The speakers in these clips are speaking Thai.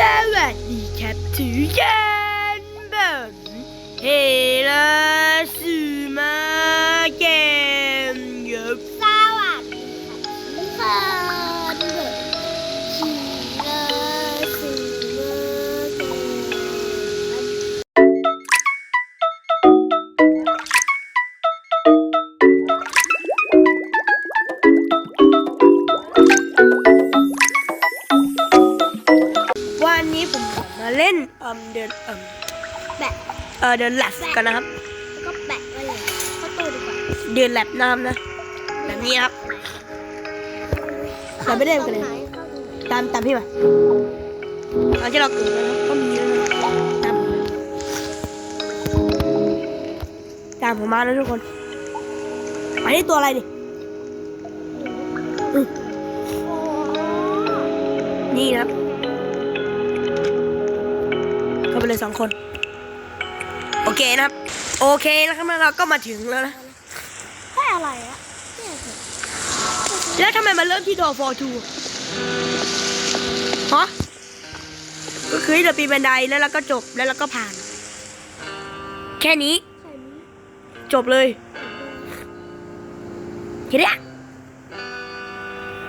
สวัสดีครับทุกคนผมเฮ เล่นเอ่มเดินเอ่มแบะเออเดินแลบกันนะครับ แล้วก็แบะไว้เลยเข้าตู้ดีกว่าเดินแลบน้ำนะ แบบนี้ครับ เราไม่ได้กันเลยข้าตรงไหนตามตามพี่มาตอนที่เราเกิดนะครับก็มีแล้วนะตามผมมาตามผมมาแล้วทุกคนอันนี้ตัวอะไรดิโอ้นี่นะครับ เข้าไปเลยสองคน โอเคนะครับ โอเคแล้วครับเราก็มาถึงแล้วนะให้อะไรอะเนี่ยเถอะแล้วทำไมมันเริ่มที่ดอฟอร์ทูฮะก็คือให้เราปีนบันไดแล้วเราก็จบแล้วเราก็ผ่าน แค่นี้ใส่นี้จบเลยเห็นไหม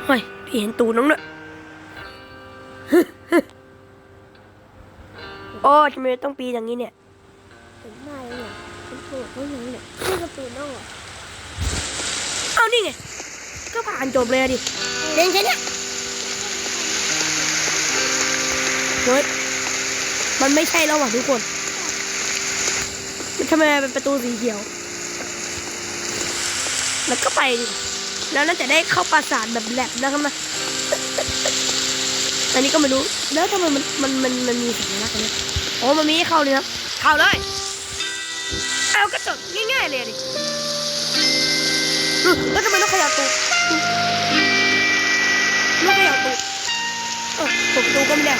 เฮ้ยพี่เห็นตูน้องด้วย โอ้ทำไมต้องปีนอย่างนี้เนี่ยเห็นหน้าเลยเนี่ยเป็นตัวเขาอย่างนี้เนี่ยนี่กระตูนน้องเหรอเอานี่ไง ก็ผ่านจบเลยอะดิเล่นแค่เนี้ยเฮ้ยมันไม่ใช่แล้วว่ะทุกคนมันทำไมมันเป็นประตูสีเขียว แล้วก็ไปดิแล้วน่าจะได้เข้าปราสาทแบบแลบนะครับนะ อันนี้ก็ไม่รู้แล้วทำไมมันมันมันมันมีสัญลักษณ์อันเนี้ยโอ้มันมีให้เข้าเลยครับเข้าเลยเอาก็จบง่ายๆเลยอะดิอืมแล้วทำไมต้องขยับตัวไม่ขยับตัวเออเปิดประตูก็ไม่ได้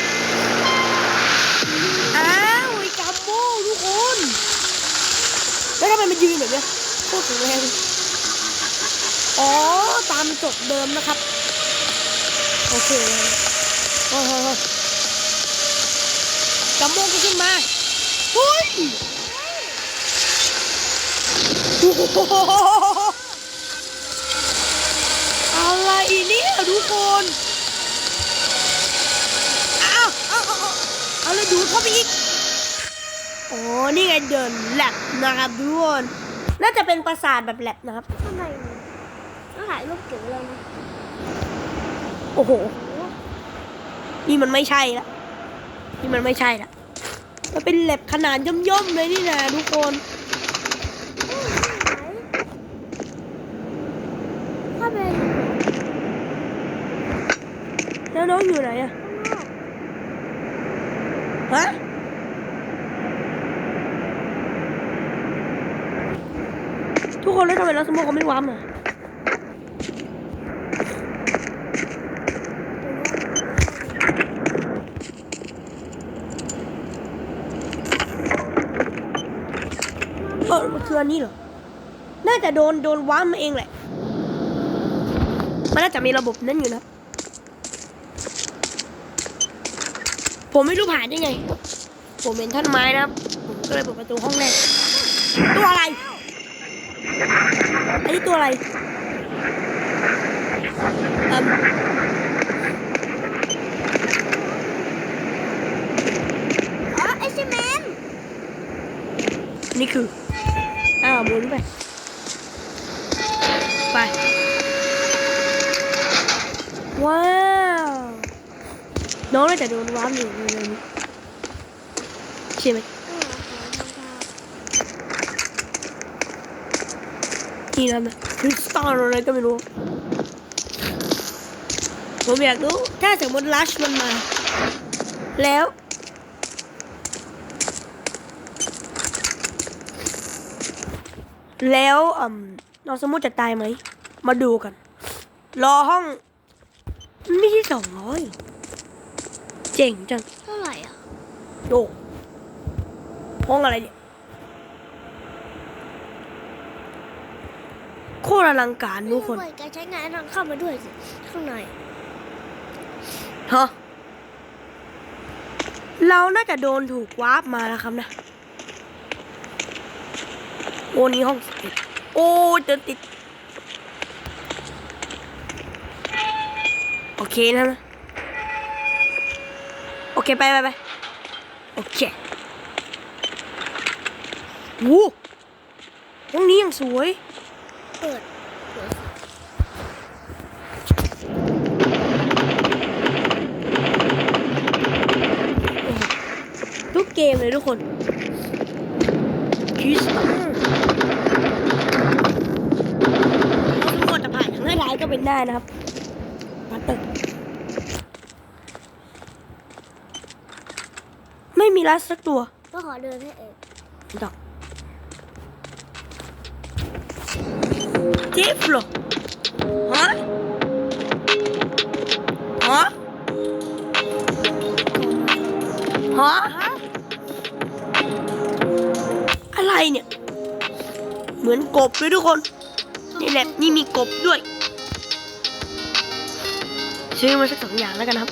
อ้าวไอ้จัมโบ้ทุกคนแล้วทำไมมันยืนแบบเนี้ยโคตรแข็งแรงอ๋อตามจบเดิมนะครับ โอเค เฮ้ยเฮ้ยจัมโบ้ก็ขึ้นมาเฮ้ยโอ้โหอะไรเนี่ยทุกคนอ้าวเอาเอาเอเอาเลยดูเข้าไปอีกโอ้นี่ไงเดินแลบนะครับทุกคนน่าจะเป็นปราสาทแบบแลบนะครับข้างในเนี่ยต้องถ่ายรูปเก็บไว้เลยนะโอ้โห นี่มันไม่ใช่ละนี่มันไม่ใช่ละมันเป็นแลบขนาดย่อมๆเลยนี่นะทุกคนถ้าเป็นแล้วน้องอยู่ไหนอะฮะทุกคนแล้วทำไมเราสมองเขาไม่ว้ามอะ เออมันคืออันนี้เหรอ น่าจะโดนโดนว้ามมาเองแหละ มันน่าจะมีระบบนั้นอยู่นะครับผมไม่รู้ผ่านได้ไง ผมเห็นท่านไม้นะครับผมก็เลยเปิดประตูห้องแรกตัวอะไร อันนี้ตัวอะไรเอิ่มอ๋อไอชิแมนนี่คืออ้าวหมุนไป ไป ว้าว น้องน่าจะโดนว้ามอยู่ในนี้ใช่ไหมนี่นั่นนะคริสตัลอะไรก็ไม่รู้ ผมอยากรู้ ถ้าสมมติลัชมันมา แล้ว แล้วอืมน้องสมมุติจะตายไหม มาดูกัน รอห้องมันไม่ใช่สองร้อยเจ๋งจังเท่าไหร่อะโยห้องอะไรเนี่ยโคตรอลังการทุกคนเปิดการใช้งานลองเข้ามาด้วยสิข้างในฮะเราน่าจะโดนถูกวาร์ปมาแล้วครับนะ โอ้นี่ห้องสิบโอ้เดินติด โอเคนะนะ โอเค ไปไปไปโอเควู้ห้องนี้ยังสวย เปิดทุกเกมเลยทุกคนคิสตันทุกคนจะผ่านทางง่ายๆ ก็เป็นได้นะครับมาเตอร์ไม่มีรัสสักตัว ก็ขอเดินให้เองดอกเจฟโลฮะฮะฮะอะไรเนี่ย เหมือนกบเลยทุกคน นี่แหละนี่มีกบด้วย ซื้อมาสักสองอย่างแล้วกันครับ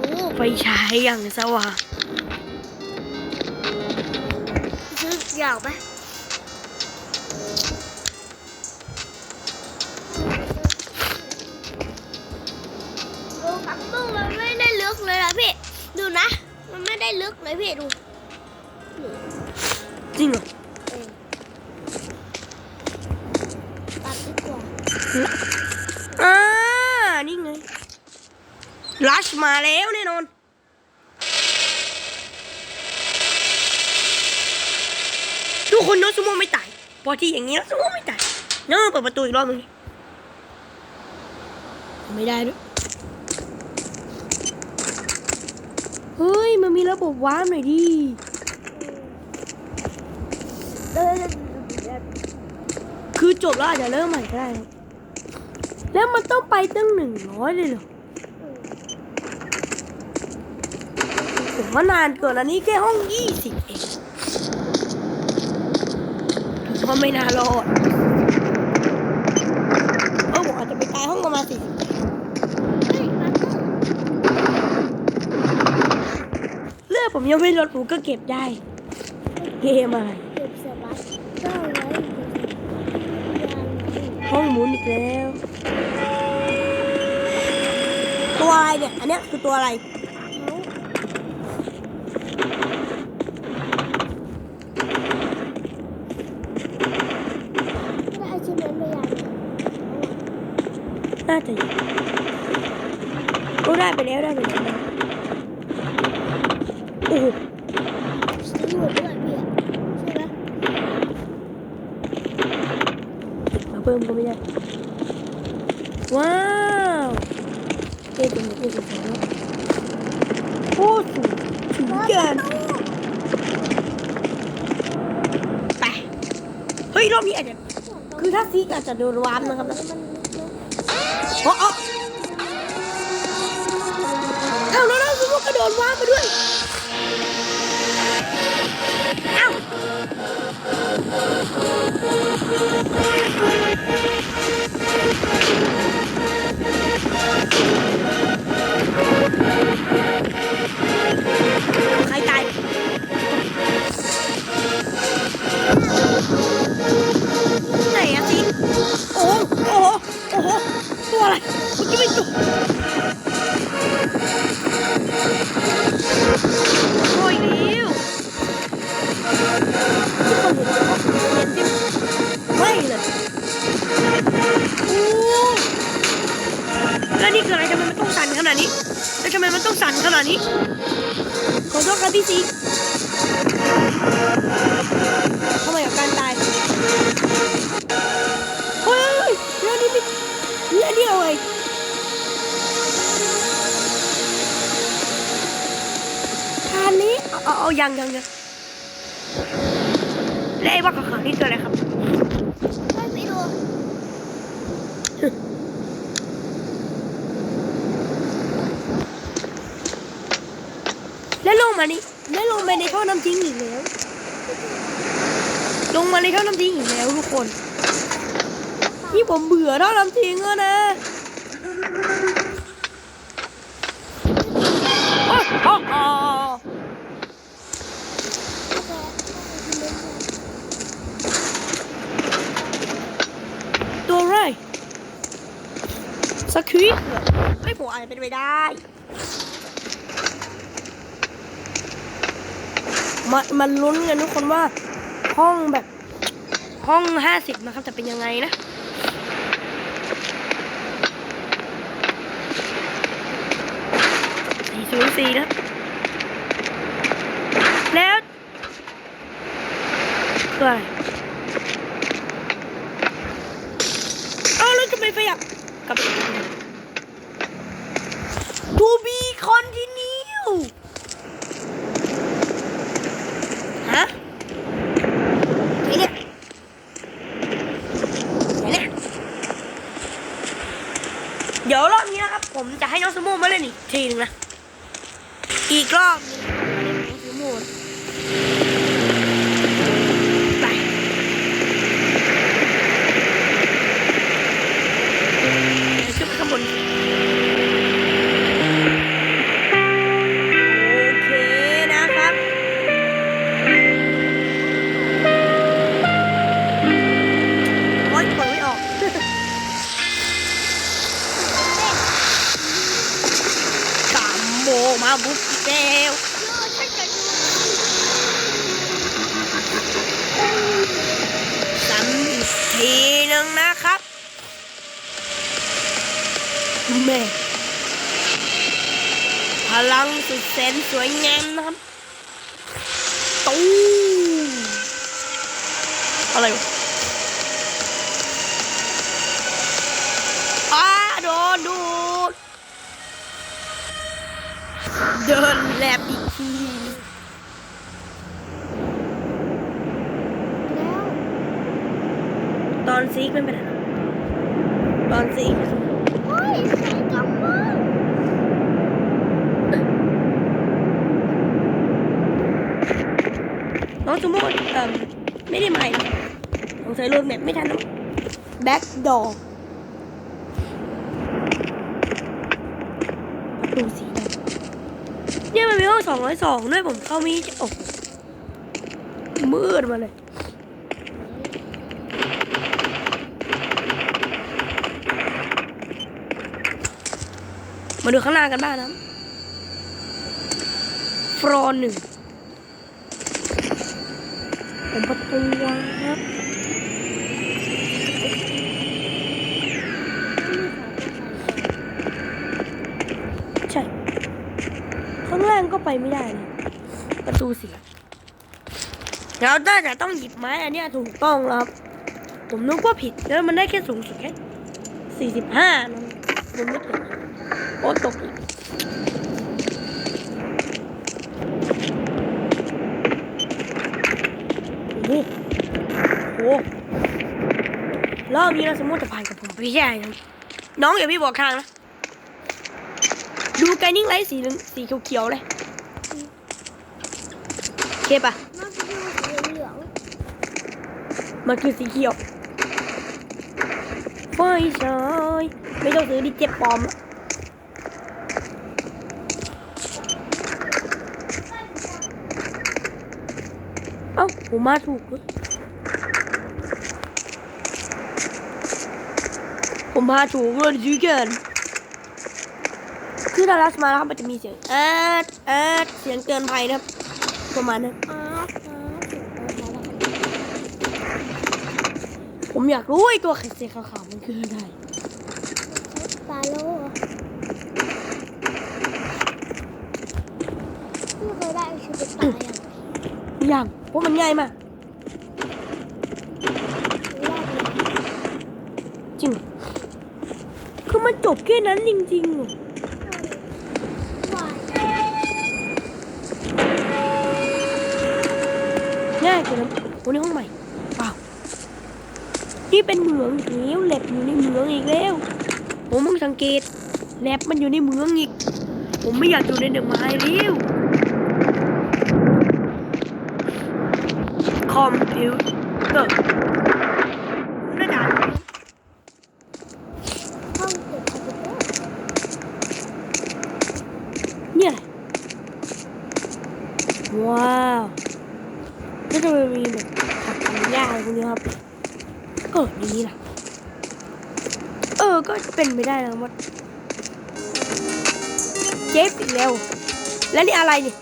โอ้ไฟฉายอย่างสว่างซื้อยางไหมโอ้กับตู้มันไม่ได้ลึกเลยนะพี่ดูนะ มันไม่ได้ลึกเลยพี่ดู ลัชมาแล้วแน่นอน ทุกคนโนตซูโม่ไม่ตาย พอที่อย่างนี้โนตซูโม่ไม่ตายเนาะเปิดประตูอีกรอบนึงไม่ได้ด้วยเฮ้ย มันมีระบบว้าร์ปหน่อยดิคือจบแล้วอาจจะเริ่มใหม่ก็ได้ แล้วมันต้องไปตั้งหนึ่งร้อยเลยเหรอ ผมว่านานเกินอันนี้แค่ห้องยี่สิบเองผมว่าไม่น่ารอดเออผมอาจจะไปตายห้องประมาณสี่สิบเลือดผมยังไม่ลดผมก็เก็บได้เกมอะไรเก็บสบัสเก้ายห้องหมุนอีกแล้ว ตัวอะไรเนี่ย อันเนี้ยคือตัวอะไร ได้อาชีพนั้นไปยัง น่าจะอยู่โอ้ได้ไปแล้วได้ไปแล้วโอ้โหซื้อหมดด้วยพี่อะใช่ไหมมาเพิ่มก็ไม่ได้ ว้าวเท่จังเลยเท่จังเลยโอ้สูงถึงเกินไป เฮ้ยรอบนี้อาจจะ คือถ้าซีกอาจจะโดนวาร์ปนะครับนะโอ้โอ้เอาแล้วนะซูโม่ก็โดนวาร์ปไปด้วยเอ้าใครตายไหนอะสิโอ้โอ้โอ้ โหตัวอะ มานี่แล้ลงไปในท่อน้ำทิ้งอีกแล้ว ลงมาในท่อน้ำทิ้งอีกแล้วทุกคนนี่ผมเบื่อท่อน้ำทิ้งแล้วนะโอ้โอ้โอ้ตัวไรสควิตไม่ผมอาจจะเป็นไปได้ มามันลุ้นกันทุกคนว่าห้องแบบห้องห้าสิบนะครับจะเป็นยังไงนะสี่ศูนย์สี่นะแล้วคืออะไรเอาแล้วจะไปขยับกลับ เดินแลบอีกทีตอนซีกไม่เป็นไรตอนซีกโอ้ยสวยจังมากน้องสมมติเอ่อไม่ได้ใหม่นะสงสัยโหลดแมปไม่ทันนะแบ็กดอร์ประตูสีดำเนี่ยมันมีห้อง สองร้อยสองด้วยผมเข้าม่โอ้มืดมาเลยมาดูข้างหน้ากันบ้างนะฟรอนหนึ่งผมประตูวางครับ ใช่ ข้างล่างก็ ไปไม่ได้นะประตูเสียเราได้แต่ต้องหยิบไม้อันนี้ถูกต้องครับ ผมนึกว่าผิดแล้วมันได้แค่สูงสุดแค่สี่สิบห้านะผมไม่ถึงโอ้ตกอีกโอ้โหโอ้โหรอบนี้เราสมมติจะผ่านกับผมไปไม่ได้นะน้องอย่าพี่บอกทางนะ ดูไกนิ่งไลท์สีเหลืองสีเขียวๆเลย คปะน่ะมันคือสีเขียวไฟฉายไม่ต้องซื้อดิเจ็บปลอมเอ้าผมมาถูกผมมาถูกเลยจีเกินคือดารัสมาแล้วมันจะมีเสียงแอดแอดเสียงเตือนภัยนะครับ ประมาณนั้นอาร์ตอาร์ตเสียงอะไรล่ะผมอยากรู้ไอ้ตัวสีขาวๆมันคืออะไรปลาโลไม่เคยได้ชุดเป็นปลาอย่างอย่างเพราะมันง่ายมากแรกเลยจริงเหรอคือมันจบแค่นั้นจริงๆ ในห้องใหม่ว้าวนี่เป็นเหมืองอีกแล้วแล็บอยู่ในเหมืองอีกแล้วผมมึงสังเกตแล็บมันอยู่ในเหมืองอีก ผมไม่อยากอยู่ในเดือไม้แล้วคอมพิวเตอร์ระดับเะว้าว ก็จะมีแบบผักทำยากอะไรพวกนี้ครับเอออย่างนี้ล่ะเออ ก็เป็นไปได้นะมดเจ๊ปิดแล้ว แล้วนี่อะไรนี่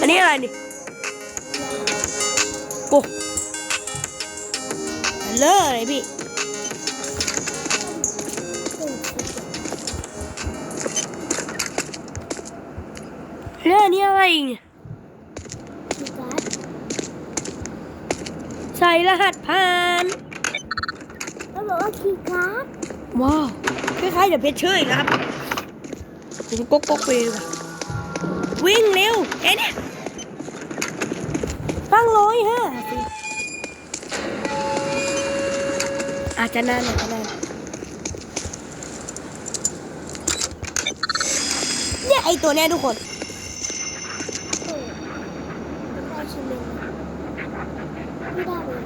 อันนี้อะไรนี่ โอ้เลอะเลยพี่แล้วอันนี้อะไรเนี่ย คีย์การ์ด ใส่ รหัสผ่านแล้วบอกว่าคีย์การ์ดว้าวคล้ายๆเดี๋ยวเพชรเชยนะครับผมก๊กก๊กไปเลยดีกว่าวิ่งเร็วเอ๊ะเนี่ยตั้งร้อยห้าสิอาจจะนานอาจจะนานเนี่ยไอตัวเนี้ยทุกคน เออแล้วก็ชิมเมนไม่ได้เลย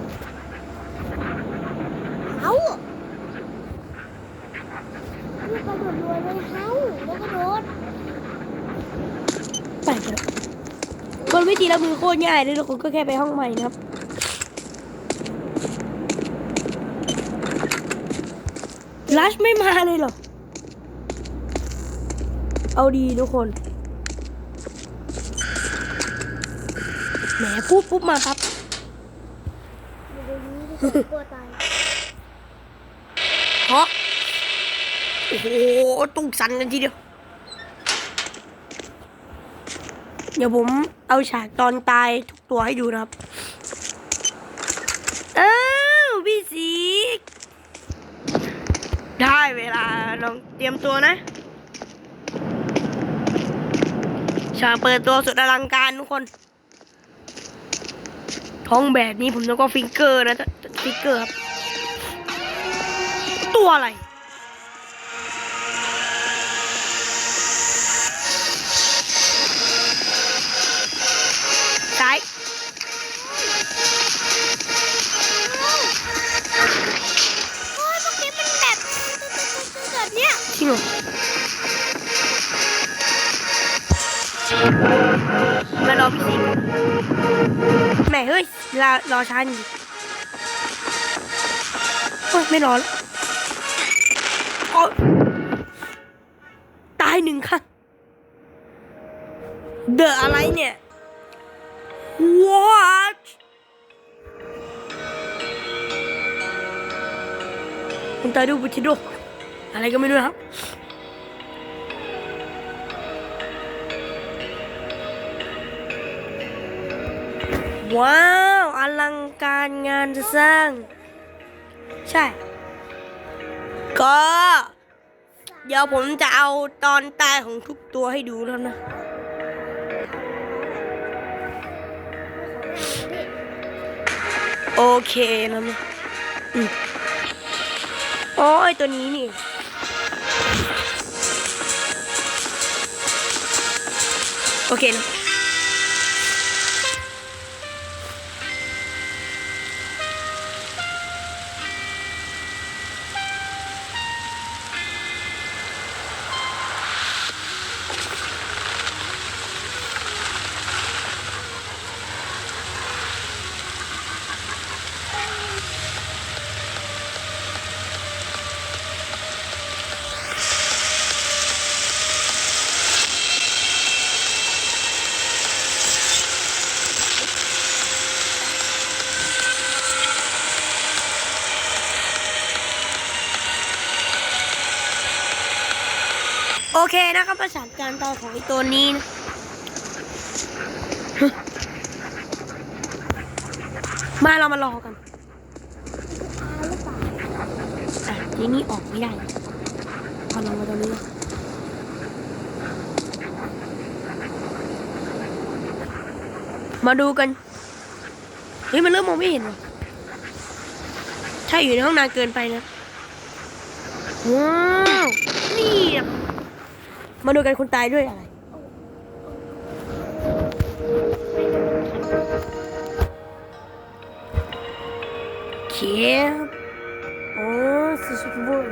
เอาลูกกระโดดรวยเลยเฮาแล้วกระโดด ไปกันเลยคนวิธีรับมือโค ตรง่ายเลยทุกคนก็แค่ไปห้องใหม่นะครับลัชไม่มาเลยเหรอ เอาดีทุกคนแหมพูดปุ๊บมาครับอยู่ในนี้ที่ผมตัวตายเพราะโอ้โหตุ้งสันกันทีเดียว เดี๋ยวผมเอาฉากตอนตายทุกตัวให้ดูนะครับ เอ้าพี่สีได้เวลาลองเตรียมตัวนะ ฉากเปิดตัวสุดอลังการทุกคน ท้องแบบนี้ผมต้องก็ฟิงเกอร์นะ ฟิกเกอร์ครับ ตัวอะไร รอรอช้าอยู่โอ้ยไม่รอแล้วตายหนึ่งค่ะเดอะอะไรเนี่ย what ผมตายดูบุติโดอะไรก็ไม่รู้ครับว้า การงานจะสร้าง ใช่ ก็ เดี๋ยวผมจะเอาตอนตายของทุกตัวให้ดูแล้วนะ โอเคแล้วนะโอ้ยตัวนี้นี่โอเคนะ เคนะครับประสานการตายของไอตัวนี้นะมาเรามารอกันทีนี้ออกไม่ได้พอลงมาตรงนี้มาดูกัน เฮ้ย มันเริ่มมองไม่เห็นว่ะใช่อยู่ในห้องนานเกินไปนะ ว้าว นี่อะ มาดูกันคนตายด้วยอะไรเขียบโอ้สิชิบุน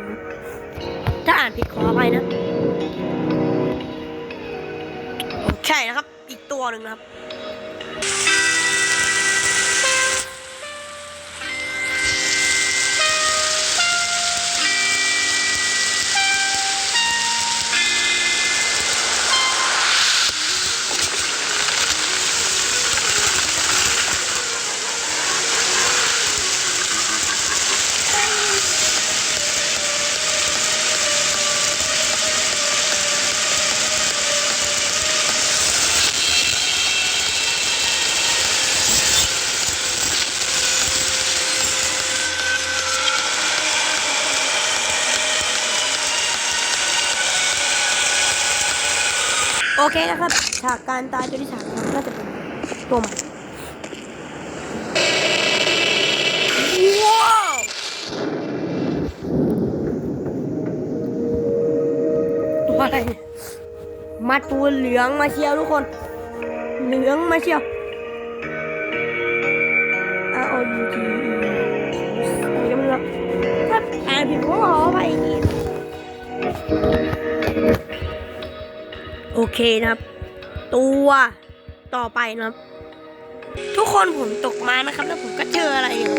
ถ้าอ่านผิดขออภัยนะโอเคใช่นะครับ อีกตัวหนึ่งนะครับ เคนะครับฉากการตายตัวที่สามนะครับน่าจะเป็นตัวใหม่ว้าวตัวอะไรมาตัวเหลืองมาเชียวทุกคน เหลืองมาเชียว R O U T E อะไรก็ไม่รู้ถ้าอ่านผิดก็ขออภัยอีก โอเคนะครับ ตัวต่อไปนะครับ ทุกคนผมตกมานะครับ แล้วผมก็เจออะไรเนี่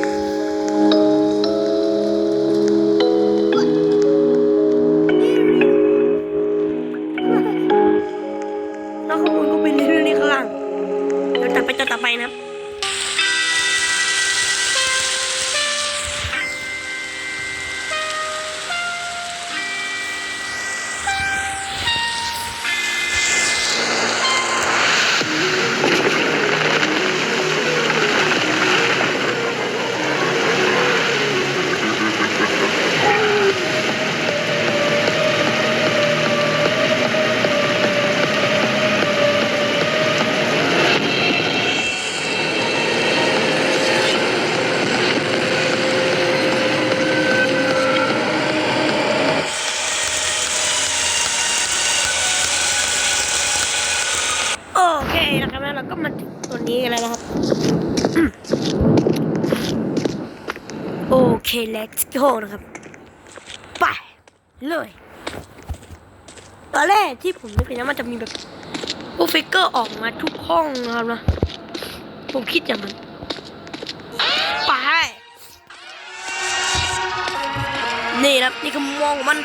let's go นะครับ ไป เลยตอนแรกที่ผมนึกนะมันจะมีแบบพวกฟิกเกอร์ออกมาทุกห้องนะครับนะ ผมคิดอย่างนั้น ไป นี่นะครับนี่คือมองมัน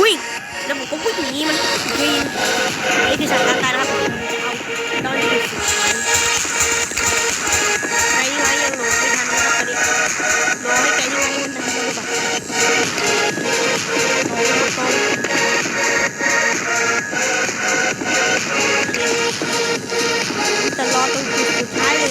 วิ่ง แล้วผมก็วิ่งหนีมันวีนนี่คือสถานการณ์นะครับผมจะเอาตอนนี้ รอรอแต่รอตรงจุดสุดท้ายเลย